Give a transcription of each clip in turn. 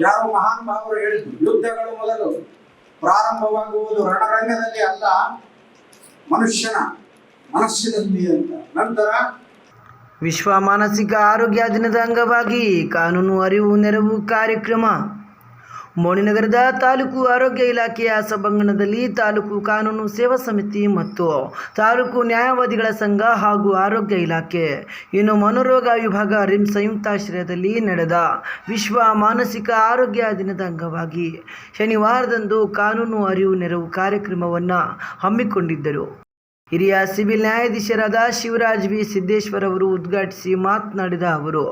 ಯಾರೋ ಮಹಾನ್ ಭಾವರು ಹೇಳಿದ್ರು? ಯುದ್ಧಗಳು ಮೊದಲು ಪ್ರಾರಂಭವಾಗುವುದು ರಣರಂಗದಲ್ಲಿ ಅಲ್ಲ, ಮನುಷ್ಯನ ಮನಸ್ಸಿನಲ್ಲಿ ಅಂತ. ನಂತರ ವಿಶ್ವ ಮಾನಸಿಕ ಆರೋಗ್ಯ ದಿನದ ಅಂಗವಾಗಿ ಕಾನೂನು ಅರಿವು ನೆರವು ಕಾರ್ಯಕ್ರಮ ಮೋಣಿನಗರದ ತಾಲೂಕು ಆರೋಗ್ಯ ಇಲಾಖೆಯ ಸಭಾಂಗಣದಲ್ಲಿ ತಾಲೂಕು ಕಾನೂನು ಸೇವಾ ಸಮಿತಿ ಮತ್ತು ತಾಲೂಕು ನ್ಯಾಯವಾದಿಗಳ ಸಂಘ ಹಾಗೂ ಆರೋಗ್ಯ ಇಲಾಖೆ. ಇನ್ನು ಮನೋರೋಗ ವಿಭಾಗ ರಿಮ್ ಸಂಯುಕ್ತಾಶ್ರಯದಲ್ಲಿ ನಡೆದ ವಿಶ್ವ ಮಾನಸಿಕ ಆರೋಗ್ಯ ದಿನದ ಅಂಗವಾಗಿ ಶನಿವಾರದಂದು ಕಾನೂನು ಅರಿವು ನೆರವು ಕಾರ್ಯಕ್ರಮವನ್ನು ಹಮ್ಮಿಕೊಂಡಿದ್ದರು. ಹಿರಿಯ ಸಿವಿಲ್ ನ್ಯಾಯಾಧೀಶರಾದ ಶಿವರಾಜ್ ವಿ. ಸಿದ್ದೇಶ್ವರ್ ಅವರು ಉದ್ಘಾಟಿಸಿ ಮಾತನಾಡಿದ ಅವರು,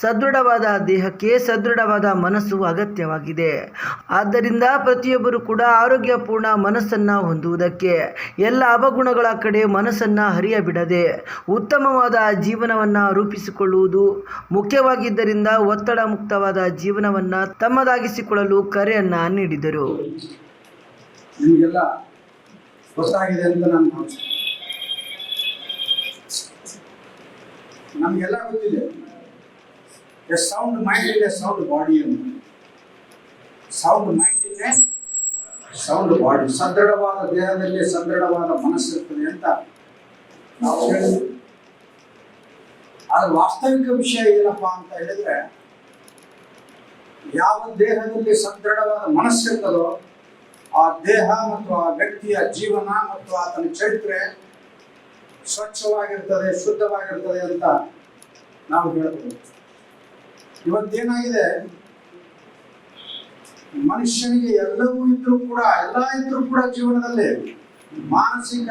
ಸದೃಢವಾದ ದೇಹಕ್ಕೆ ಸದೃಢವಾದ ಮನಸ್ಸು ಅಗತ್ಯವಾಗಿದೆ. ಆದ್ದರಿಂದ ಪ್ರತಿಯೊಬ್ಬರು ಕೂಡ ಆರೋಗ್ಯಪೂರ್ಣ ಮನಸ್ಸನ್ನು ಹೊಂದುವುದಕ್ಕೆ ಎಲ್ಲ ಅವಗುಣಗಳ ಕಡೆ ಮನಸ್ಸನ್ನು ಹರಿಯಬಿಡದೆ ಉತ್ತಮವಾದ ಜೀವನವನ್ನು ರೂಪಿಸಿಕೊಳ್ಳುವುದು ಮುಖ್ಯವಾಗಿದ್ದರಿಂದ ಒತ್ತಡ ಮುಕ್ತವಾದ ಜೀವನವನ್ನು ತಮ್ಮದಾಗಿಸಿಕೊಳ್ಳಲು ಕರೆಯನ್ನು ನೀಡಿದರು. ನಿಮಗೆಲ್ಲ ಆಗಿದೆ ಅಂತ ನಾನು ಭಾವಿಸ್ತೇನೆ ನಮಗೆಲ್ಲ ಗೊತ್ತಿದೆ. ಎ ಸೌಂಡ್ ಮೈಂಡ್ ಇದೆ ಸೌಂಡ್ ಬಾಡಿ ಅಂತ ಸೌಂಡ್ ಮೈಂಡ್ ಇದೆ ಸೌಂಡ್ ಬಾಡಿ ಸದೃಢವಾದ ದೇಹದಲ್ಲಿ ಸದೃಢವಾದ ಮನಸ್ಸಿರ್ತದೆ ಅಂತ ನಾವು ಹೇಳಿದ್ವಿ ಆದ್ರೆ ವಾಸ್ತವಿಕ ವಿಷಯ ಏನಪ್ಪಾ ಅಂತ ಹೇಳಿದ್ರೆ, ಯಾವ ದೇಹದಲ್ಲಿ ಸದೃಢವಾದ ಮನಸ್ಸಿರ್ತದೋ ಆ ದೇಹ ಮತ್ತು ಆ ವ್ಯಕ್ತಿಯ ಜೀವನ ಮತ್ತು ಆತನ ಚರಿತ್ರೆ ಸ್ವಚ್ಛವಾಗಿರ್ತದೆ, ಶುದ್ಧವಾಗಿರ್ತದೆ ಅಂತ ನಾವು ಹೇಳ್ಬೋದು ಇವತ್ತೇನಾಗಿದೆ? ಮನುಷ್ಯನಿಗೆ ಎಲ್ಲವೂ ಇದ್ರೂ ಕೂಡ, ಎಲ್ಲ ಇದ್ರೂ ಕೂಡ ಜೀವನದಲ್ಲಿ ಮಾನಸಿಕ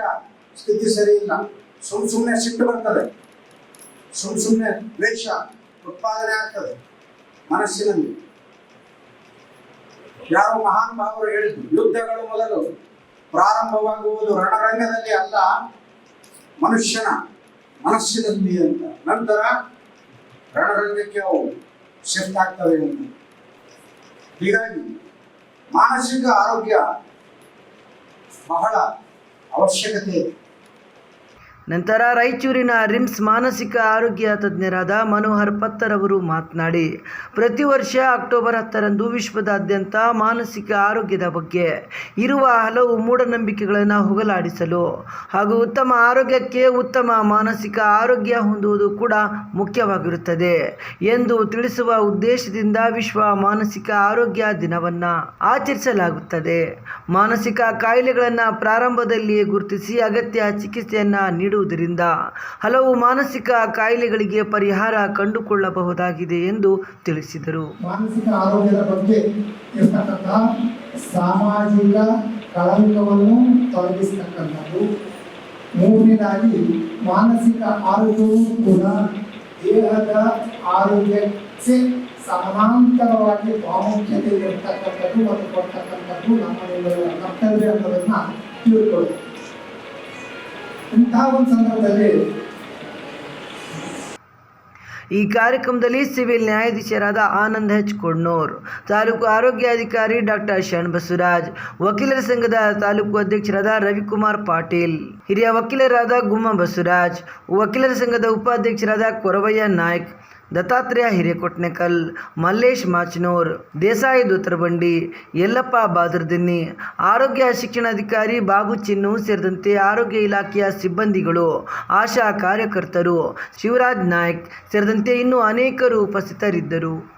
ಸ್ಥಿತಿ ಸರಿ ಇಲ್ಲ. ಸುಮ್ ಸುಮ್ಮನೆ ಸಿಟ್ಟು ಬರ್ತದೆ. ಸುಮ್ ಸುಮ್ಮನೆ ದ್ವೇಷ, ಉತ್ಪಾದನೆ ಆಗ್ತದೆ ಮನಸ್ಸಿನಲ್ಲಿ. ಯಾರು ಮಹಾನ್ ಭಾವರು ಹೇಳಿದ್ರು, ಯುದ್ಧಗಳು ಮೊದಲು ಪ್ರಾರಂಭವಾಗುವುದು ರಣರಂಗದಲ್ಲಿ ಅಲ್ಲ, ಮನುಷ್ಯನ ಮನಸ್ಸಿನಲ್ಲಿ ಅಂತ. ನಂತರ ರಣರಂಗಕ್ಕೆ ಅವು ಶಿಫ್ಟ್ ಆಗ್ತವೆ ಅಂತ ಹೀಗಾಗಿ ಮಾನಸಿಕ ಆರೋಗ್ಯ ಬಹಳ ಅವಶ್ಯಕತೆ ನಂತರ ರಾಯಚೂರಿನ ರಿಮ್ಸ್ ಮಾನಸಿಕ ಆರೋಗ್ಯ ತಜ್ಞರಾದ ಮನೋಹರ್ ಪತ್ತರ್ ಅವರು ಮಾತನಾಡಿ, ಪ್ರತಿ ವರ್ಷ ಅಕ್ಟೋಬರ್ ಹತ್ತರಂದು ವಿಶ್ವದಾದ್ಯಂತ ಮಾನಸಿಕ ಆರೋಗ್ಯದ ಬಗ್ಗೆ ಇರುವ ಹಲವು ಮೂಢನಂಬಿಕೆಗಳನ್ನು ಹೋಗಲಾಡಿಸಲು ಹಾಗೂ ಉತ್ತಮ ಆರೋಗ್ಯಕ್ಕೆ ಉತ್ತಮ ಮಾನಸಿಕ ಆರೋಗ್ಯ ಹೊಂದುವುದು ಕೂಡ ಮುಖ್ಯವಾಗಿರುತ್ತದೆ ಎಂದು ತಿಳಿಸುವ ಉದ್ದೇಶದಿಂದ ವಿಶ್ವ ಮಾನಸಿಕ ಆರೋಗ್ಯ ದಿನವನ್ನು ಆಚರಿಸಲಾಗುತ್ತದೆ. ಮಾನಸಿಕ ಕಾಯಿಲೆಗಳನ್ನು ಪ್ರಾರಂಭದಲ್ಲಿಯೇ ಗುರುತಿಸಿ ಅಗತ್ಯ ಚಿಕಿತ್ಸೆಯನ್ನು ನೀಡುವುದರಿಂದ ಹಲವು ಮಾನಸಿಕ ಕಾಯಿಲೆಗಳಿಗೆ ಪರಿಹಾರ ಕಂಡುಕೊಳ್ಳಬಹುದಾಗಿದೆ ಎಂದು ತಿಳಿಸಿದರು. ಮಾನಸಿಕ ಆರೋಗ್ಯದ ಬಗ್ಗೆ ಇರ್ತಕ್ಕಂಥ ಸಾಮಾಜಿಕ ಕಳಂಕವನ್ನು ತೊಲಗಿಸ್ತಕ್ಕಂಥದ್ದು ಮೂರನೇದಾಗಿ ಮಾನಸಿಕ ಆರೋಗ್ಯವು ಕೂಡ ದೇಹದ ಆರೋಗ್ಯಕ್ಕೆ ಸಮಾನಾಂತರವಾಗಿ ಪ್ರಾಮುಖ್ಯತೆ ಇರತಕ್ಕಂಥದ್ದು ಮತ್ತು ಕೊಡ್ತಕ್ಕಂಥದ್ದು ನಮ್ಮ ಕರ್ತವ್ಯ ಈ ಕಾರ್ಯಕ್ರಮದಲ್ಲಿ ಸಿವಿಲ್ ನ್ಯಾಯಾಧೀಶರಾದ ಆನಂದ್ ಎಚ್ ಕೊಡ್ನೂರ್, ತಾಲೂಕು ಆರೋಗ್ಯಾಧಿಕಾರಿ ಡಾಕ್ಟರ್ ಶರಣ್ ಬಸವರಾಜ್, ವಕೀಲರ ಸಂಘದ ತಾಲೂಕು ಅಧ್ಯಕ್ಷರಾದ ರವಿಕುಮಾರ್ ಪಾಟೀಲ್, ಹಿರಿಯ ವಕೀಲರಾದ ಗುಮ್ಮ ಬಸವರಾಜ್, ವಕೀಲರ ಸಂಘದ ಉಪಾಧ್ಯಕ್ಷರಾದ ಕೊರವಯ್ಯ ನಾಯ್ಕ್ ದತ್ತಾತ್ರೇಯ ಹಿರೇಕೊಟ್ನೆಕಲ್, ಮಲ್ಲೇಶ್ ಮಾಚಿನೋರ್, ದೇಸಾಯಿ ದೂತರಬಂಡಿ, ಯಲ್ಲಪ್ಪ ಬಾದರ್ದಿನ್ನಿ, ಆರೋಗ್ಯ ಶಿಕ್ಷಣಾಧಿಕಾರಿ ಬಾಬು ಚಿನ್ನು ಸೇರಿದಂತೆ ಆರೋಗ್ಯ ಇಲಾಖೆಯ ಸಿಬ್ಬಂದಿಗಳು, ಆಶಾ ಕಾರ್ಯಕರ್ತರು, ಶಿವರಾಜ್ ನಾಯ್ಕ್ ಸೇರಿದಂತೆ ಇನ್ನೂ ಅನೇಕರು ಉಪಸ್ಥಿತರಿದ್ದರು.